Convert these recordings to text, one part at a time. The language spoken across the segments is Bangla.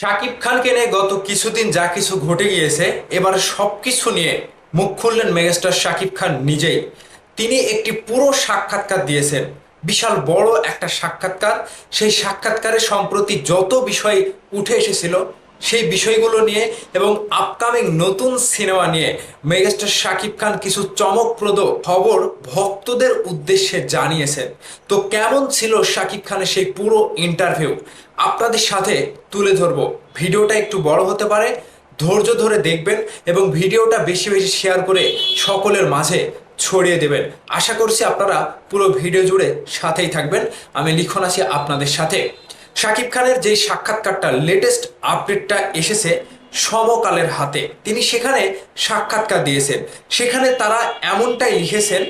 শাকিব খানকে নিয়ে গত কিছুদিন যা কিছু ঘটে গিয়েছে, এবার সব কিছু নিয়ে মুখ খুললেন মেগাস্টার শাকিব খান নিজেই। তিনি একটি পুরো সাক্ষাৎকার দিয়েছেন, বিশাল বড় একটা সাক্ষাৎকার। সেই সাক্ষাৎকারে সম্প্রতি যত বিষয় উঠে এসেছিল সেই বিষয়গুলো নিয়ে এবং আপকামিং নতুন সিনেমা নিয়ে মেগাস্টার শাকিব খান কিছু চমকপ্রদ খবর ভক্তদের উদ্দেশ্যে জানিয়েছেন। তো কেমন ছিল শাকিব খানের সেই পুরো ইন্টারভিউ আপনাদের সাথে তুলে ধরবো। ভিডিওটা একটু বড় হতে পারে, ধৈর্য ধরে দেখবেন এবং ভিডিওটা বেশি বেশি শেয়ার করে সকলের মাঝে ছড়িয়ে দেবেন। আশা করছি আপনারা পুরো ভিডিও জুড়ে সাথেই থাকবেন। আমি লিখন আছি আপনাদের সাথে। শাকিব খানের যে সাক্ষাৎকারটা লেটেস্ট আপডেটটা এসেছে সমকালের হাতে, তিনি সেখানে সাক্ষাৎকার দিয়েছেন। সেখানে তারা এমনটাই লিখেছেন,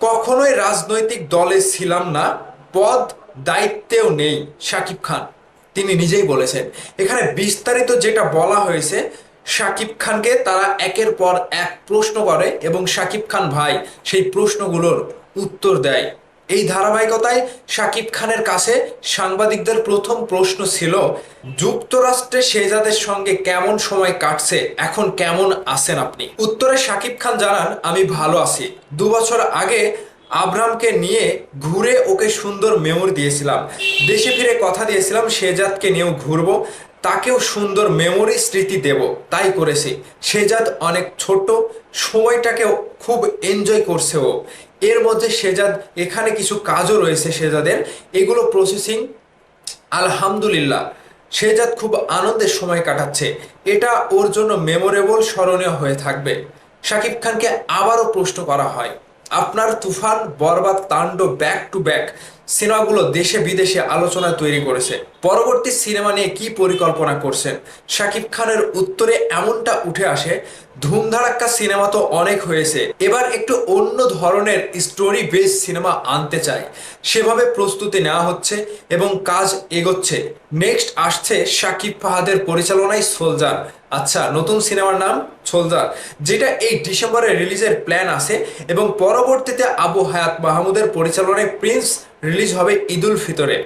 কখনোই রাজনৈতিক দলে ছিলাম না, পদ দায়িত্বেও নেই শাকিব খান। তিনি নিজেই বলেছেন। এখানে বিস্তারিত যেটা বলা হয়েছে, শাকিব খানকে তারা একের পর এক প্রশ্ন করে এবং শাকিব খান ভাই সেই প্রশ্নগুলোর উত্তর দেয়। এই ধারাবাহিকতায় শাকিব খানের কাছে সাংবাদিকদের প্রথম প্রশ্ন ছিল, যুক্তরাষ্ট্রে শেহজাদের সঙ্গে কেমন সময় কাটছে, এখন কেমন আছেন আপনি? উত্তরে শাকিব খান জানান, আমি ভালো আছি। দু বছর আগে আব্রামকে নিয়ে ঘুরে ওকে সুন্দর মেমোরি দিয়েছিলাম। দেশে ফিরে কথা দিয়েছিলাম শেজাদকে নিয়েও ঘুরবো। তাকেও সুন্দর মেমোরি স্মৃতি দেব, তাই করেছি। শেজাদ অনেক ছোট, সময়টাকেও খুব এনজয় করছে ও। এর মধ্যে শেজাদ এখানে কিছু কাজও রয়েছে শেজাদের এগুলো প্রসেসিং আলহামদুলিল্লাহ। শেজাদ খুব আনন্দের সময় কাটাচ্ছে। এটা ওর জন্য মেমোরেবল স্মরণীয় হয়ে থাকবে। শাকিব খানকে আবারও প্রশ্ন করা হয়, আপনার তুফান, বরবাদ, তাণ্ডব ব্যাক টু ব্যাক সিনেমাগুলো দেশে বিদেশে আলোচনা তৈরি করেছে। পরবর্তী সিনেমা নিয়ে কি পরিকল্পনা করছেন? শাকিব খানের উত্তরে এমনটা উঠে আসে ধুমধারাক্কা সিনেমা তো অনেক হয়েছে, এবার একটু অন্য ধরনের স্টোরি বেস সিনেমা আনতে চাই। সেভাবে প্রস্তুতি নেওয়া হচ্ছে এবং কাজ এগোচ্ছে। নেক্সট আসছে শাকিব ফাহাদের পরিচালনায় সোলজার। আচ্ছা নতুন সিনেমার নাম সোলজার, যেটা এই ডিসেম্বরে রিলিজের প্ল্যান আছে এবং পরবর্তীতে আবু হায়াত মাহমুদের পরিচালনায় প্রিন্স রিলিজ হবে ঈদুল ফিতরে।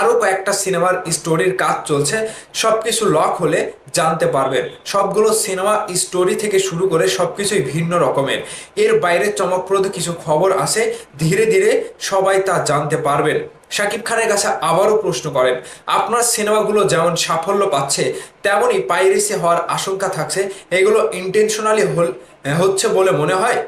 আরও কয়েকটা সিনেমার স্টোরির কাজ চলছে সব কিছু লক হলে জানতে পারবেন। সবগুলো সিনেমা স্টোরি থেকে শুরু করে সব কিছুই ভিন্ন রকমের। এর বাইরে চমকপ্রদ কিছু খবর আছে, ধীরে ধীরে সবাই তা জানতে পারবেন। শাকিব খানের কাছে আবারও প্রশ্ন করেন, আপনার সিনেমাগুলো যেমন সাফল্য পাচ্ছে, তেমনই পাইরেসি হওয়ার আশঙ্কা থাকছে। এগুলো ইন্টেনশনালি হচ্ছে বলে মনে হয়?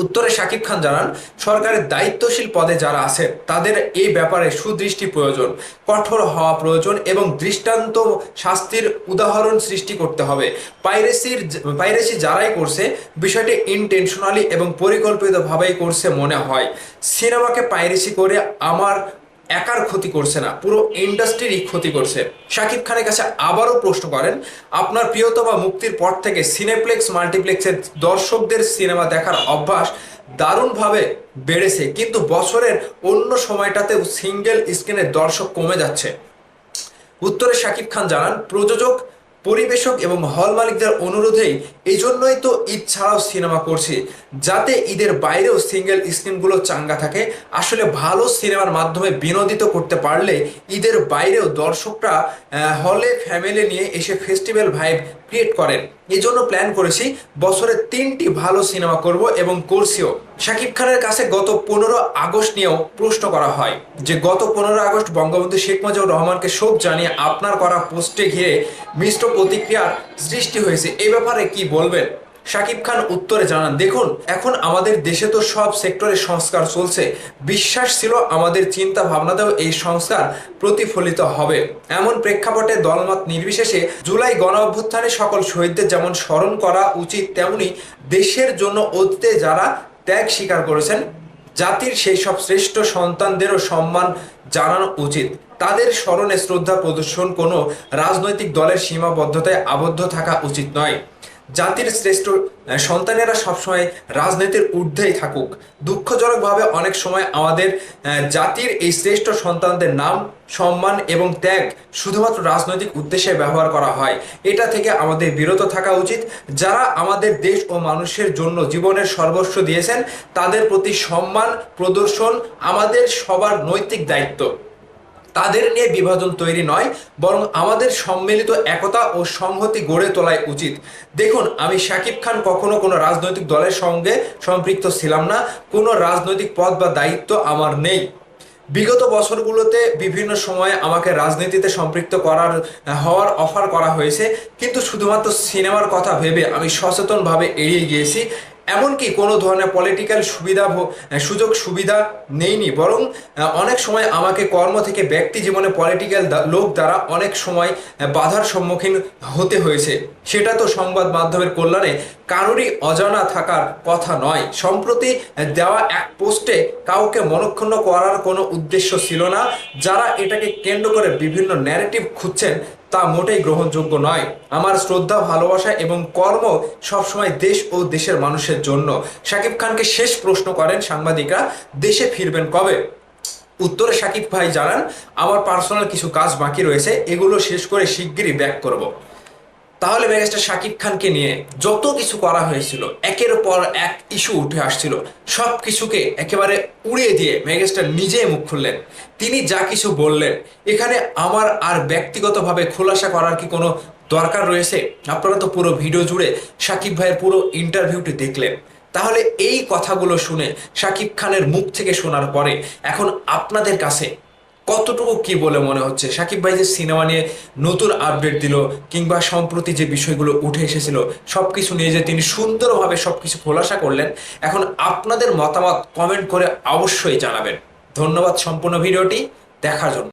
উত্তরে শাকিব খান জানান, সরকারের দায়িত্বশীল পদে যারা আছে, তাদের এই ব্যাপারে সুদৃষ্টি প্রয়োজন, কঠোর হওয়া প্রয়োজন এবং দৃষ্টান্ত শাস্তির উদাহরণ সৃষ্টি করতে হবে। পাইরেসির পাইরেসি যারাই করছে, বিষয়টি ইনটেনশনালি এবং পরিকল্পিতভাবেই করছে মনে হয়। সিনেমাকে পাইরেসি করে আমার একার ক্ষতি করছে না, পুরো ইন্ডাস্ট্রিরই ক্ষতি করছে। শাকিব খানের কাছে আবারও প্রশ্ন করেন, আপনার প্রিয়তমা মুক্তির পর থেকে সিনেপ্লেক্স মাল্টিপ্লেক্সের দর্শকদের সিনেমা দেখার অভ্যাস দারুণভাবে বেড়েছে, কিন্তু বছরের অন্য সময়টাতেও সিঙ্গেল স্ক্রিনের দর্শক কমে যাচ্ছে। উত্তরে শাকিব খান জানান, প্রযোজক পরিবেশক এবং হল মালিকদের অনুরোধেই এই জন্যই তো ঈদ ছাড়াও সিনেমা করছি। যাতে ঈদের বাইরেও সিঙ্গেল স্ক্রিনগুলো চাঙ্গা থাকে, আসলে ভালো সিনেমার মাধ্যমে বিনোদিত করতে পারলে ঈদের বাইরেও দর্শকরা হলে ফ্যামিলি নিয়ে এসে ফেস্টিভ্যাল ভাইব ক্রিয়েট করেন। এই জন্য প্ল্যান করেছি, বছরে তিনটি ভালো সিনেমা করব এবং করছিও। শাকিব খানের কাছে গত পনেরো আগস্ট নিয়েও প্রশ্ন করা হয় যে গত পনেরো আগস্ট বঙ্গবন্ধু শেখ মুজিবুর রহমানকে শোক জানিয়ে আপনার করা পোস্টে ঘিরে মিশ্র প্রতিক্রিয়ার সৃষ্টি হয়েছে। এ ব্যাপারে কি বলবেন? শাকিব খান উত্তরে জানান, দেখুন, এখন আমাদের দেশে তো সব সেক্টরে সংস্কার চলছে। বিশ্বাস ছিল আমাদের চিন্তা ভাবনাতেও এই সংস্কার প্রতিফলিত হবে। এমন প্রেক্ষাপটে দলমত নির্বিশেষে জুলাই গণ অভ্যুত্থানে সকল শহীদদের যেমন স্মরণ করা উচিত, তেমনি দেশের জন্য অতীতে যারা ত্যাগ স্বীকার করেছেন। জাতির সেই সব শ্রেষ্ঠ সন্তানদেরও সম্মান জানানো উচিত। তাদের স্মরণে শ্রদ্ধা প্রদর্শন কোনো রাজনৈতিক দলের সীমাবদ্ধতায় আবদ্ধ থাকা উচিত নয়। জাতির শ্রেষ্ঠ সন্তানেরা সবসময় রাজনীতির ঊর্ধ্বেই থাকুক। দুঃখজনকভাবে অনেক সময় আমাদের জাতির এই শ্রেষ্ঠ সন্তানদের নাম, সম্মান এবং ত্যাগ শুধুমাত্র রাজনৈতিক উদ্দেশ্যে ব্যবহার করা হয়। এটা থেকে আমাদের বিরত থাকা উচিত। যারা আমাদের দেশ ও মানুষের জন্য জীবনের সর্বস্ব দিয়েছেন, তাদের প্রতি সম্মান, প্রদর্শন আমাদের সবার নৈতিক দায়িত্ব। তাদের নিয়ে বিভাজন তৈরি নয়, বরং আমাদের সম্মিলিত একতা ও সংহতি গড়ে তোলাই উচিত। দেখুন, আমি শাকিব খান কখনো কোনো রাজনৈতিক দলের সঙ্গে সম্পৃক্ত ছিলাম না, কোনো রাজনৈতিক পদ বা দায়িত্ব আমার নেই। বিগত বছরগুলোতে বিভিন্ন সময়ে আমাকে রাজনীতিতে সম্পৃক্ত করার, হওয়ার অফার করা হয়েছে, কিন্তু শুধুমাত্র সিনেমার কথা ভেবে আমি সচেতনভাবে এড়িয়ে গিয়েছি। এমনকি কোনো ধরনের পলিটিক্যাল সুবিধা সুযোগ সুবিধা নেইনি। বরং অনেক সময় আমাকে কর্ম থেকে ব্যক্তি জীবনে পলিটিক্যাল লোক দ্বারা অনেক সময় বাধার সম্মুখীন হতে হয়েছে। সেটা তো সংবাদ মাধ্যমের কল্যাণে কারোরই অজানা থাকার কথা নয়। সম্প্রতি দেওয়া এক পোস্টে কাউকে মনক্ষুণ্ণ করার কোনো উদ্দেশ্য ছিল না। যারা এটাকে কেন্দ্র করে বিভিন্ন ন্যারেটিভ খুঁজছেন তা মোটেই গ্রহণযোগ্য নয়। আমার শ্রদ্ধা, ভালোবাসা এবং কর্ম সবসময় দেশ ও দেশের মানুষের জন্য। শাকিব খানকে শেষ প্রশ্ন করেন সাংবাদিকরা, দেশে ফিরবেন কবে? উত্তরে সাকিব ভাই জানান, আমার পার্সোনাল কিছু কাজ বাকি রয়েছে, এগুলো শেষ করে শিগগিরই ব্যাক করব। তাহলে মেগাস্টার শাকিব খানকে নিয়ে যত কিছু করা হয়েছিল, একের পর এক ইস্যু উঠে আসছিল। সব কিছুকে একেবারে উড়িয়ে দিয়ে মেগাস্টার নিজেই মুখ খুললেন। তিনি যা কিছু বললেন, এখানে আমার আর ব্যক্তিগতভাবে খোলাসা করার কি কোনো দরকার রয়েছে? আপনারা তো পুরো ভিডিও জুড়ে শাকিব ভাইয়ের পুরো ইন্টারভিউটি দেখলেন। তাহলে এই কথাগুলো শুনে শাকিব খানের মুখ থেকে শোনার পরে এখন আপনাদের কাছে কতটুকু কি বলে মনে হচ্ছে? সাকিব ভাই যে সিনেমা নিয়ে নতুন আপডেট দিল, কিংবা সম্প্রতি যে বিষয়গুলো উঠে এসেছিল, সবকিছু নিয়ে যে তিনি সুন্দরভাবে সব কিছু খোলাসা করলেন, এখন আপনাদের মতামত কমেন্ট করে অবশ্যই জানাবেন। ধন্যবাদ সম্পূর্ণ ভিডিওটি, দেখার জন্য।